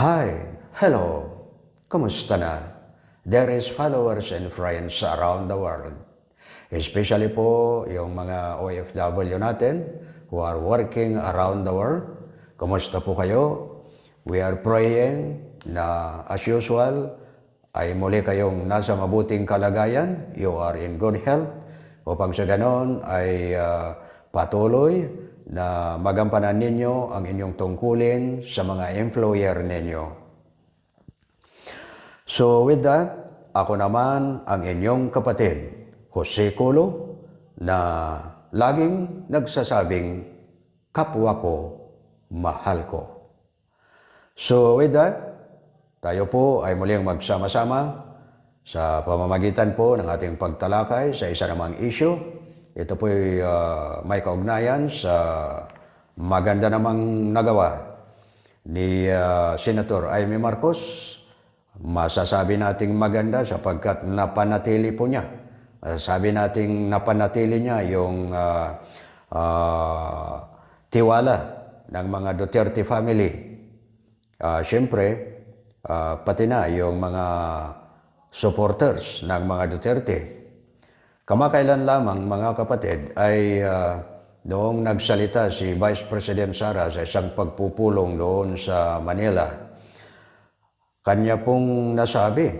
Hi, hello, kumusta na? There is followers and friends around the world. Especially po yung mga OFW natin who are working around the world. Kumusta po kayo? We are praying na as usual ay muli kayong nasa mabuting kalagayan. You are in good health. Upang sa ganon ay ah, patuloy na magampanan ninyo ang inyong tungkulin sa mga employer ninyo. So with that, ako naman ang inyong kapatid, Jose Colo, na laging nagsasabing, kapwa ko, mahal ko. So with that, tayo po ay muling magsama-sama sa pamamagitan po ng ating pagtalakay sa isa namang issue. Ito po ay ah, may kaugnayan sa maganda namang nagawa ni ah, Senator Amy Marcos. Masasabi nating maganda sapagkat napanatili po niya. Sabi nating napanatili niya yung ah, ah, tiwala ng mga Duterte family Ah, Siyempre, ah, pati na yung mga supporters ng mga Duterte. Kamakailan lamang mga kapatid ay ah, noong nagsalita si Vice President Sara sa isang pagpupulong doon sa Manila, kanya pong nasabi,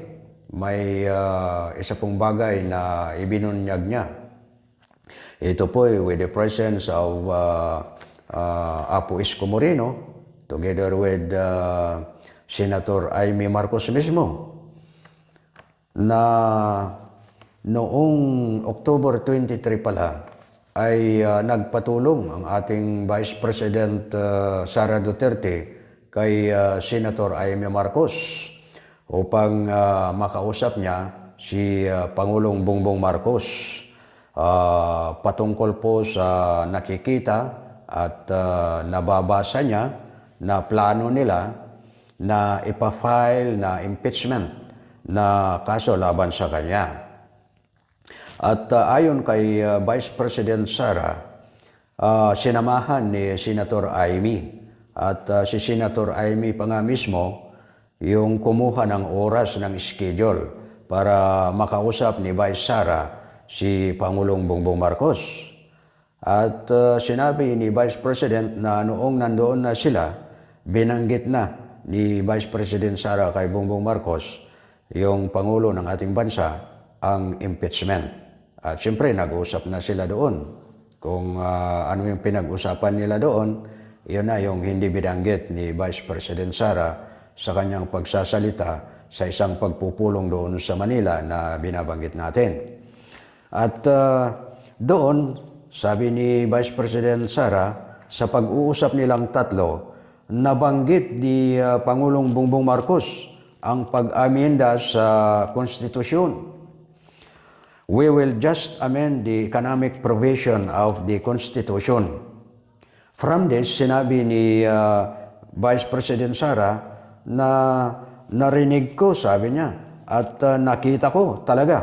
may ah, isa pong bagay na ibinunyag niya. Ito po with the presence of uh, uh, Apo Isko Moreno, together with uh, Senator Amy Marcos mismo, na noong October 23 pala ay uh, nagpatulong ang ating Vice President uh, Sara Duterte kay uh, Senator Amy Marcos upang uh, makausap niya si uh, Pangulong Bongbong Marcos ah, patungkol po sa nakikita at ah, nababasa niya na plano nila na ipafile na impeachment na kaso laban sa kanya. At ah, ayon kay ah, Vice President Sara, ah, sinamahan ni Senator Amy at ah, si Senator Amy pa nga mismo yung kumuha ng oras ng schedule para makausap ni Vice Sara si Pangulong Bongbong Marcos. At ah, sinabi ni Vice President na noong nandoon na sila, binanggit na ni Vice President Sara kay Bongbong Marcos yung Pangulo ng ating bansa ang impeachment. At siyempre, nag-usap na sila doon. Kung ah, ano yung pinag-usapan nila doon, yun na yung hindi binanggit ni Vice President Sara sa kanyang pagsasalita sa isang pagpupulong doon sa Manila na binabanggit natin. At ah, doon, sabi ni Vice President Sara, sa pag-uusap nilang tatlo, nabanggit ni ah, Pangulong Bongbong Marcos ang pag-amienda sa konstitusyon. We will just amend the economic provision of the Constitution. From this, sinabi ni ah, Vice President Sara na narinig ko, sabi niya, at ah, nakita ko talaga.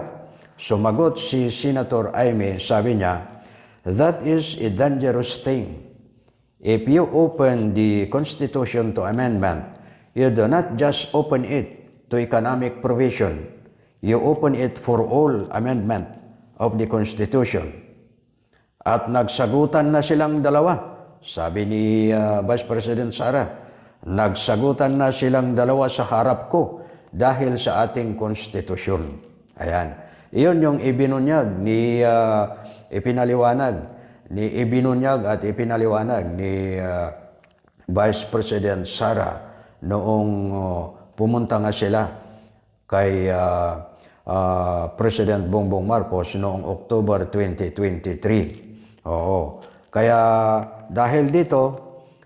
Sumagot si Senator Aimee, sabi niya, that is a dangerous thing. If you open the Constitution to amendment, you do not just open it to economic provision, you open it for all amendment of the Constitution. At nagsagutan na silang dalawa. Sabi ni ah, Vice President Sara, nagsagutan na silang dalawa sa harap ko dahil sa ating konstitusyon. Ayan. Iyon yung ibinunyag ni ah, ipinaliwanag ni ibinunyag at ipinaliwanag ni ah, Vice President Sara noong oh, pumunta nga sila kay ah, ah, President Bongbong Marcos noong October 2023. Oo. Kaya dahil dito,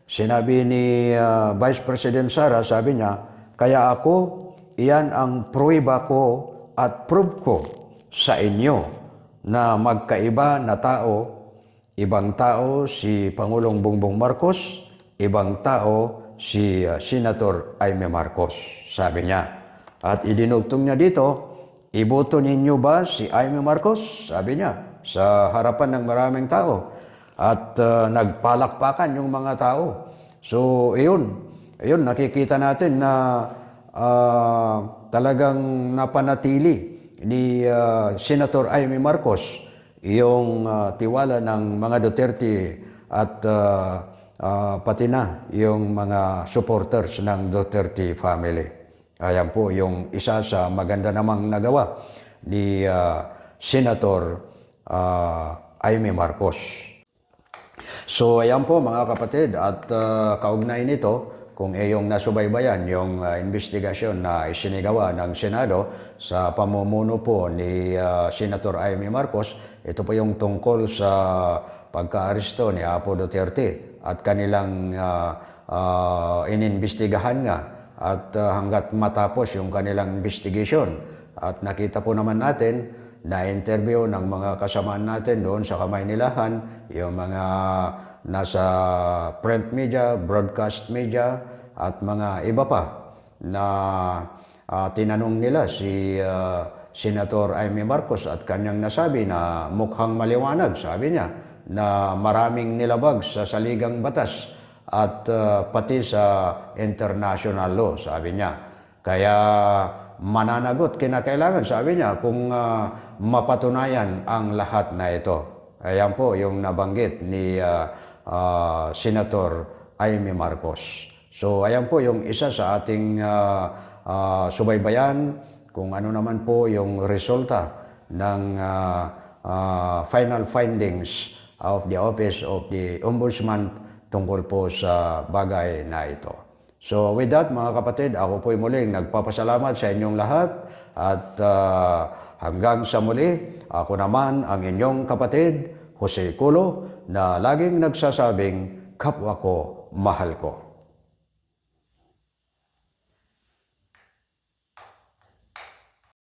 sinabi ni ah, Vice President Sara, sabi niya, kaya ako, iyan ang pruweba ko at proof ko sa inyo na magkaiba na tao Ibang tao si Pangulong Bongbong Marcos, ibang tao si uh, Senator Jaime Marcos, sabi niya. At idinugtong niya dito, iboto ninyo ba si Jaime Marcos? Sabi niya, sa harapan ng maraming tao. At uh, nagpalakpakan yung mga tao. So, iyon, ayun, nakikita natin na ah, talagang napanatili ni ah, Senator Amy Marcos yung ah, tiwala ng mga Duterte at ah, ah, pati na yung mga supporters ng Duterte family. Ayan po yung isa sa maganda namang nagawa ni ah, Senator ah, Amy Marcos. So ayan po mga kapatid at uh, kaugnay nito kung iyong nasubaybayan yung uh, investigasyon na isinigawa ng Senado sa pamumuno po ni uh, Senator Amy Marcos, ito po yung tungkol sa pagkaaresto ni Apo Duterte at kanilang uh, uh, ininvestigahan nga at uh, hanggat matapos yung kanilang investigation at nakita po naman natin na interview ng mga kasamaan natin doon sa Kamaynilahan, yung mga nasa print media, broadcast media, at mga iba pa na ah, tinanong nila si ah, Senator Amy Marcos at kanyang nasabi na mukhang maliwanag, sabi niya, na maraming nilabag sa saligang batas at ah, pati sa international law, sabi niya. Kaya mananagot kinakailangan, sabi niya, kung ah, mapatunayan ang lahat na ito. Ayan po yung nabanggit ni ah, ah, Senator Amy Marcos. So ayan po yung isa sa ating ah, ah, subaybayan kung ano naman po yung resulta ng ah, ah, final findings of the Office of the Ombudsman tungkol po sa bagay na ito. So with that mga kapatid, ako po'y muling nagpapasalamat sa inyong lahat at ah, hanggang sa muli, ako naman ang inyong kapatid, Jose Culo, na laging nagsasabing, kapwa ko, mahal ko.